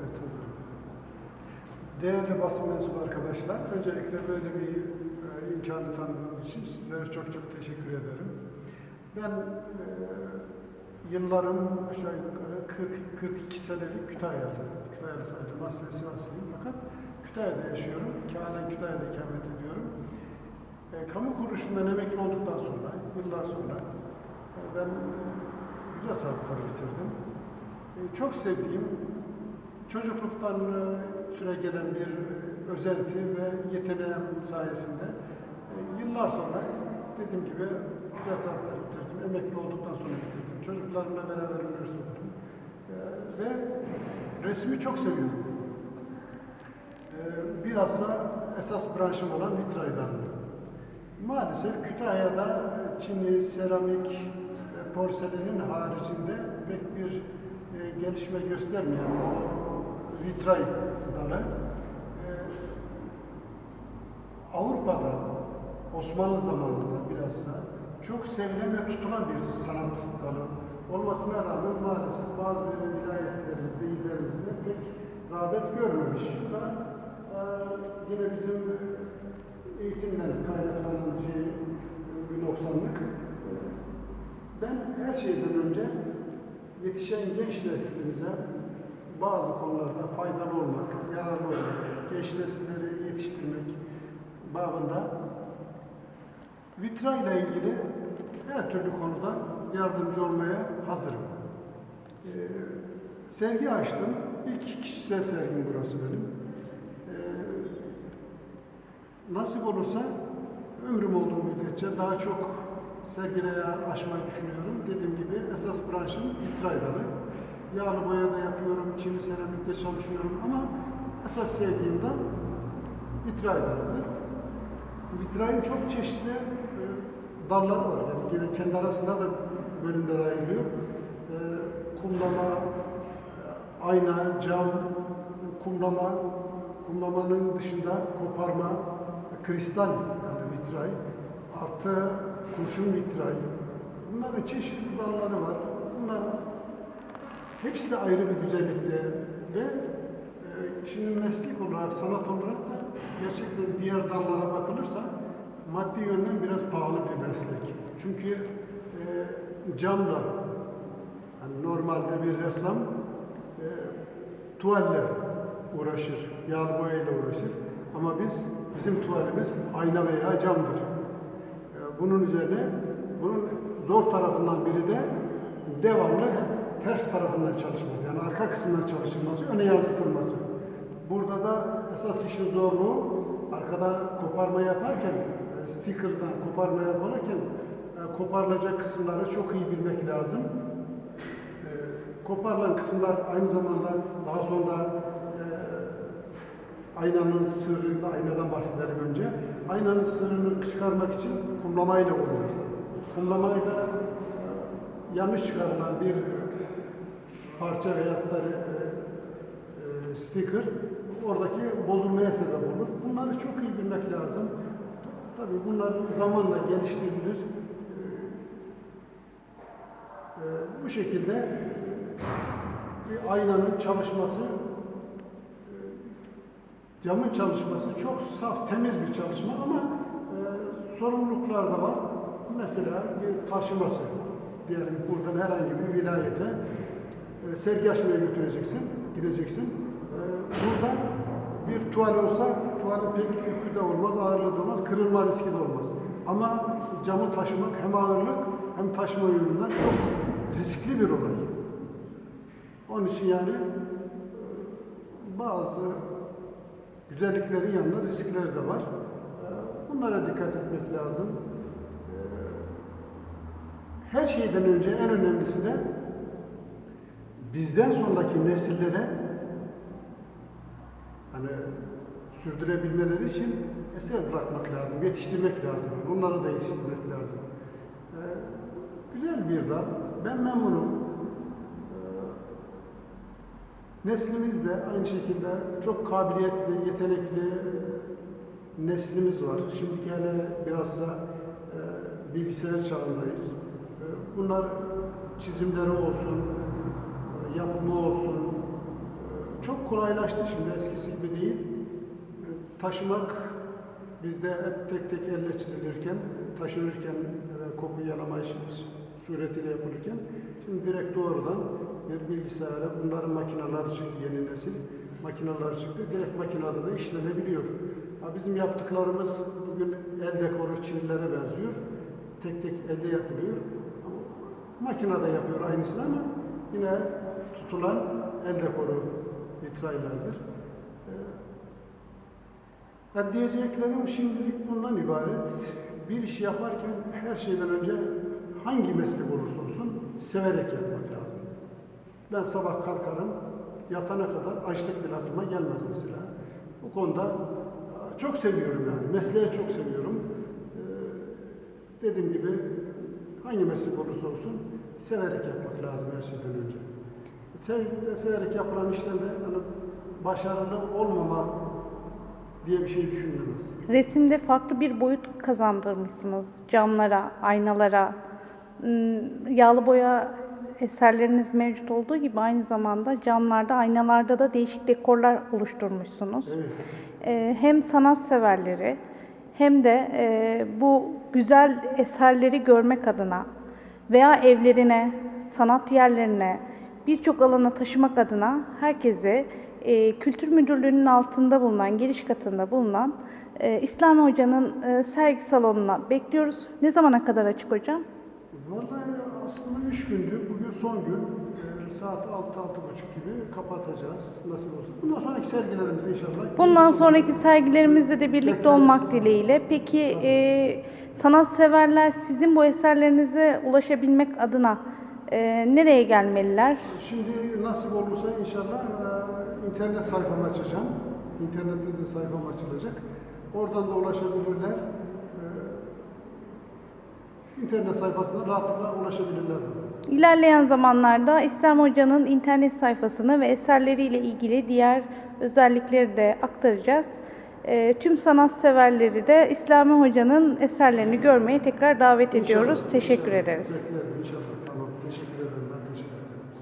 Evet hazırım. Değerli basın mensubu arkadaşlar, öncelikle böyle bir e, imkanı tanıdığınız için sizlere çok çok teşekkür ederim. Ben e, yıllarım aşağı yukarı 40 42 senelik Kütahya'da, Kütahya'da sayılır, aslında Sivaslıyım fakat Kütahya'da yaşıyorum, halen Kütahya'da ikamet ediyorum. E, kamu kuruluşundan emekli olduktan sonra, yıllar sonra e, ben e, güzel sanatları bitirdim. E, çok sevdiğim, çocukluktan e, süre gelen bir e, özenti ve yeteneğim sayesinde e, yıllar sonra dediğim gibi güzel sanatları bitirdim. Emekli olduktan sonra bitirdim. Çocuklarımla beraber üniversite okudum. Ve resmi çok seviyorum. E, bilhassa esas branşım olan vitraydanlığı. Maalesef Kütahya'da Çin'i, seramik, porselenin haricinde pek bir gelişme göstermeyen vitray dalı e, Avrupa'da Osmanlı zamanında bilhassa çok sevilen ve tutulan bir sanat dalı olmasına rağmen maalesef bazı vilayetlerimizde, illerimizde pek rağbet görmemiş. Bu da e, yine bizim eğitimden kaynaklanan şey, bir noksanlık. E, Ben her şeyden önce yetişen genç neslimize bazı konularda faydalı olmak, yararlı olmak, genç nesilleri yetiştirmek babında vitra ile ilgili her türlü konuda yardımcı olmaya hazırım. Ee, sergi açtım. İlk kişisel sergim burası benim. Ee, nasip olursa ömrüm olduğu müddetçe daha çok sergileye açmayı düşünüyorum. Dediğim gibi esas branşım vitraydalı. Yağlı boya da yapıyorum, çini seramikte çalışıyorum ama esas sevdiğimden vitraydalıdır. Vitrayın çok çeşitli e, dalları var. Yani yine kendi arasında da bölümler ayrılıyor. E, kumlama, e, ayna, cam, kumlama, kumlamanın dışında koparma, kristal yani vitray, artı kurşun vitray. Bunların çeşitli dalları var. Bunlar hepsi de ayrı bir güzellikte ve e, şimdi meslek olarak, sanat olarak da gerçekten diğer dallara bakılırsa maddi yönden biraz pahalı bir meslek. Çünkü e, camla yani normalde bir ressam e, tuvalle uğraşır, yağlı boyayla uğraşır. Ama biz, bizim tuvalimiz ayna veya camdır. E, Bunun üzerine, bunun zor tarafından biri de devamlı ters tarafından çalışması. Yani arka kısmından çalışılması, öne yansıtılması. Burada da esas işin zorluğu arkada koparma yaparken, e, sticker'dan koparma yaparken e, koparılacak kısımları çok iyi bilmek lazım. E, Koparılan kısımlar aynı zamanda daha sonra e, aynanın sırrıyla, aynadan bahsedelim önce. Aynanın sırrını çıkarmak için kumlamayla oluyor. Kumlamayı yanlış çıkarılan bir parça veyahut e, e, sticker oradaki bozulmaya sebep olur. Bunları çok iyi bilmek lazım. Tabii bunlar zamanla geliştirilir. E, e, bu şekilde bir aynanın çalışması, e, camın çalışması çok saf, temiz bir çalışma ama e, sorumluluklar da var. Mesela bir taşıması, diyelim buradan herhangi bir vilayete e, sergi açmaya götüreceksin, gideceksin. E, burada bir tuval olsa tuvalin pek yükü de olmaz, ağırlığı da olmaz, kırılma riski de olmaz. Ama camı taşımak hem ağırlık hem taşıma yönünden çok riskli bir olay. Onun için yani e, bazı güzelliklerin yanında riskleri de var. Bunlara dikkat etmek lazım. Her şeyden önce en önemlisi de bizden sonraki nesillere hani sürdürebilmeleri için eser bırakmak lazım, yetiştirmek lazım. Yani onları da yetiştirmek lazım. Ee, güzel bir dal. Ben memnunum. Ee, neslimiz de aynı şekilde çok kabiliyetli, yetenekli e, neslimiz var. Şimdiki hele biraz da e, bilgisayar çağındayız. E, bunlar çizimleri olsun, yapımı olsun, e, çok kolaylaştı şimdi eskisi gibi değil. E, Taşımak bizde hep tek tek elle çizilirken, taşınırken ve yalama işimiz suretiyle yapılırken şimdi direkt doğrudan bir bilgisayara bunların makineleri çıktı yeni nesil makineler çıktı. Direkt makinede de işlenebiliyor. Ha, bizim yaptıklarımız bugün el dekoru çivillere benziyor. Tek tek elde yapılıyor. Makinede yapıyor aynısını ama yine tutulan el dekoru vitraylardır. Ee, ben diyeceklerim şimdilik bundan ibaret. Bir işi yaparken her şeyden önce hangi meslek olursa olsun severek yapmak lazım. Ben sabah kalkarım, yatana kadar açlık bile aklıma gelmez mesela. Bu konuda e, çok seviyorum yani, mesleği çok seviyorum. Ee, dediğim gibi hangi meslek olursa olsun severek yapmak lazım her şeyden önce. Sev, severek yapılan işlerde hani başarılı olmama diye bir şey düşünülemez. Resimde farklı bir boyut kazandırmışsınız camlara, aynalara. Hmm, Yağlı boya eserleriniz mevcut olduğu gibi aynı zamanda camlarda, aynalarda da değişik dekorlar oluşturmuşsunuz. Evet. Ee, hem sanat severleri hem de e, bu güzel eserleri görmek adına veya evlerine, sanat yerlerine, birçok alana taşımak adına herkese e, Kültür Müdürlüğü'nün altında bulunan, giriş katında bulunan e, İslam Hoca'nın e, sergi salonuna bekliyoruz. Ne zamana kadar açık hocam? Vallahi aslında üç gündü. Bugün son gün. Ee, saat altı, altı buçuk gibi kapatacağız. Nasıl olsun. Bundan sonraki sergilerimiz inşallah. Bundan sonraki sergilerimizde de birlikte olmak dileğiyle. Peki e, sanatseverler sizin bu eserlerinize ulaşabilmek adına e, nereye gelmeliler? Şimdi nasip olursa inşallah e, internet sayfamı açacağım. İnternette de sayfam açılacak. Oradan da ulaşabilirler. E, internet sayfasına rahatlıkla ulaşabilirler. İlerleyen zamanlarda İslam Hoca'nın internet sayfasını ve eserleriyle ilgili diğer özellikleri de aktaracağız. E, tüm sanatseverleri de İslami Hoca'nın eserlerini görmeye tekrar davet ediyoruz. İnşallah, Teşekkür inşallah. ederiz. Beklerim inşallah. Tamam. Teşekkür ederim.